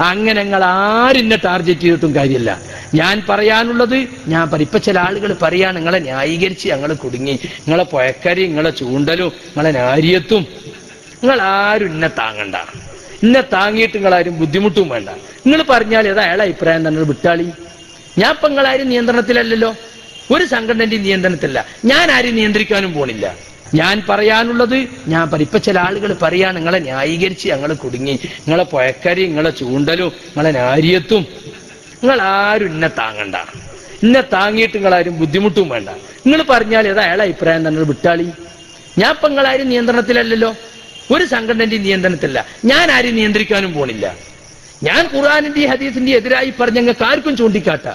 അങ്ങനെ നിങ്ങൾ ആരിന്നെ ടാർഗറ്റ് ചെയ്തിട്ടും കാര്യമില്ല. ഞാൻ പറയാനുള്ളത് ഞാൻ പറ- ഇപ്പൊ ചില ആളുകൾ പറയാ നിങ്ങളെ ന്യായീകരിച്ച് ഞങ്ങൾ കുടുങ്ങി. നിങ്ങളെ പുഴക്കരി നിങ്ങളെ ചൂണ്ടലും നിങ്ങളെ നാരിയത്തും നിങ്ങൾ ആരും ഇന്നെ താങ്ങണ്ട. ഇന്നെ താങ്ങിയിട്ട് നിങ്ങളാരും ബുദ്ധിമുട്ടും വേണ്ട. നിങ്ങൾ പറഞ്ഞാൽ ഏതാ അയാളെ അഭിപ്രായം തന്നെ വിട്ടാളി? ഞാൻ ഇപ്പൊ നിങ്ങളാരും നിയന്ത്രണത്തിലല്ലല്ലോ. ഒരു സംഘടനന്റെ നിയന്ത്രണത്തിലല്ല. ഞാൻ ആരും നിയന്ത്രിക്കാനും പോണില്ല. ഞാൻ പറയാനുള്ളത് ഞാൻ പറ- ഇപ്പൊ ചില ആളുകൾ പറയാ നിങ്ങളെ ന്യായീകരിച്ച് ഞങ്ങൾ കുടുങ്ങി. നിങ്ങളെ പുഴക്കരി നിങ്ങളെ ചൂണ്ടലും നിങ്ങളെ നാരിയത്തും നിങ്ങൾ ആരും ഇന്നെ താങ്ങണ്ട. ഇന്നെ താങ്ങിയിട്ട് നിങ്ങളാരും ബുദ്ധിമുട്ടും വേണ്ട. നിങ്ങൾ പറഞ്ഞാൽ ഏതാ അയാളെ അഭിപ്രായം തന്നെ വിട്ടാളി? ഞാൻ ഇപ്പൊ നിങ്ങളാരും നിയന്ത്രണത്തിലല്ലല്ലോ. ഒരു സംഘടനന്റെ നിയന്ത്രണത്തിലല്ല. ഞാൻ ആരും നിയന്ത്രിക്കാനും പോണില്ല. ഞാൻ ഖുർആാനിന്റെ ഹദീസിന്റെ എതിരായി പറഞ്ഞ ആർക്കും ചൂണ്ടിക്കാട്ട.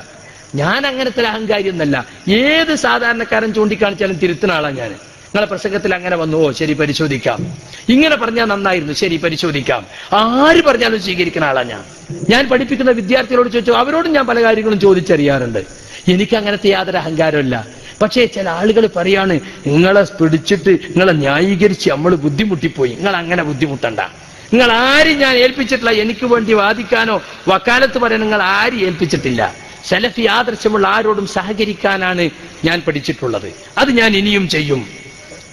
ഞാൻ അങ്ങനത്തെ അഹങ്കാരി ഒന്നല്ല ഏത് സാധാരണക്കാരൻ ചൂണ്ടിക്കാണിച്ചാലും തിരുത്തുന്ന ആളാണ് ഞാൻ നിങ്ങളെ പ്രസംഗത്തിൽ അങ്ങനെ വന്നു. ഓ ശരി പരിശോധിക്കാം. ഇങ്ങനെ പറഞ്ഞാൽ നന്നായിരുന്നു. ശരി പരിശോധിക്കാം. ആര് പറഞ്ഞാലും സ്വീകരിക്കുന്ന ആളാ ഞാൻ. ഞാൻ പഠിപ്പിക്കുന്ന വിദ്യാർത്ഥികളോട് ചോദിച്ചു അവരോടും ഞാൻ പല കാര്യങ്ങളും ചോദിച്ചറിയാറുണ്ട്. എനിക്ക് അങ്ങനത്തെ യാതൊരു അഹങ്കാരമില്ല പക്ഷേ ചില ആളുകൾ പറയാണ് നിങ്ങളെ പിടിച്ചിട്ട് നിങ്ങളെ ന്യായീകരിച്ച് നമ്മൾ ബുദ്ധിമുട്ടിപ്പോയി. നിങ്ങൾ അങ്ങനെ ബുദ്ധിമുട്ടണ്ട. നിങ്ങൾ ആരും ഞാൻ ഏൽപ്പിച്ചിട്ടില്ല. എനിക്ക് വേണ്ടി വാദിക്കാനോ വക്കാലത്ത് പറയാൻ നിങ്ങൾ ആരും ഏൽപ്പിച്ചിട്ടില്ല. സലഫി ആദർശമുള്ള ആരോടും സഹകരിക്കാനാണ് ഞാൻ പഠിച്ചിട്ടുള്ളത്. അത് ഞാൻ ഇനിയും ചെയ്യും.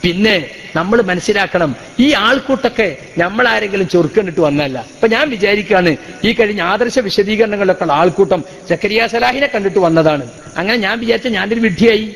പിന്നെ നമ്മൾ മനസ്സിലാക്കണം ഈ ആൾക്കൂട്ടൊക്കെ നമ്മൾ ആരെങ്കിലും ചൊറുക്കണ്ടിട്ട് വന്നല്ല അപ്പൊ ഞാൻ വിചാരിക്കുകയാണ് ഈ കഴിഞ്ഞ ആദർശ വിശദീകരണങ്ങളിലൊക്കെ ആൾക്കൂട്ടം ജക്കരിയ സലാഹിനെ കണ്ടിട്ട് വന്നതാണ്. അങ്ങനെ ഞാൻ വിചാരിച്ച ഞാനൊരു വിഡ്ഢിയായി.